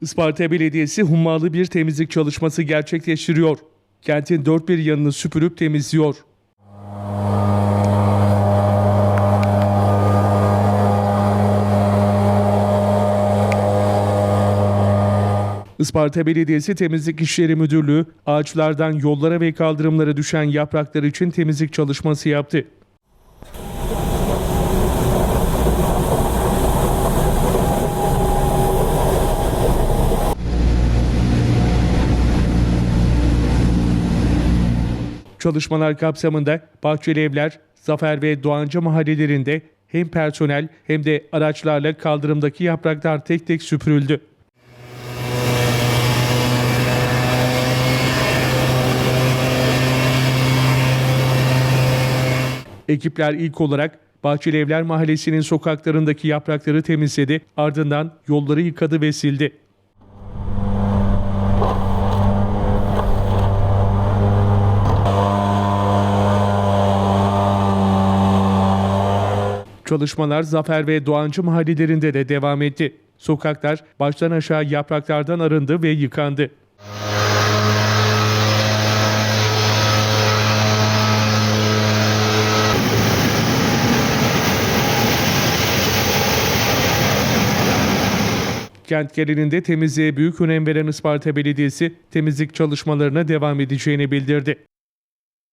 Isparta Belediyesi hummalı bir temizlik çalışması gerçekleştiriyor. Kentin dört bir yanını süpürüp temizliyor. Isparta Belediyesi Temizlik İşleri Müdürlüğü ağaçlardan yollara ve kaldırımlara düşen yapraklar için temizlik çalışması yaptı. Çalışmalar kapsamında Bahçeli Evler, Zafer ve Doğancı mahallelerinde hem personel hem de araçlarla kaldırımdaki yapraklar tek tek süpürüldü. Ekipler ilk olarak Bahçeli Evler Mahallesi'nin sokaklarındaki yaprakları temizledi, ardından yolları yıkadı ve sildi. Çalışmalar Zafer ve Doğancı mahallelerinde de devam etti. Sokaklar baştan aşağı yapraklardan arındı ve yıkandı. Kent genelinde temizliğe büyük önem veren Isparta Belediyesi temizlik çalışmalarına devam edeceğini bildirdi.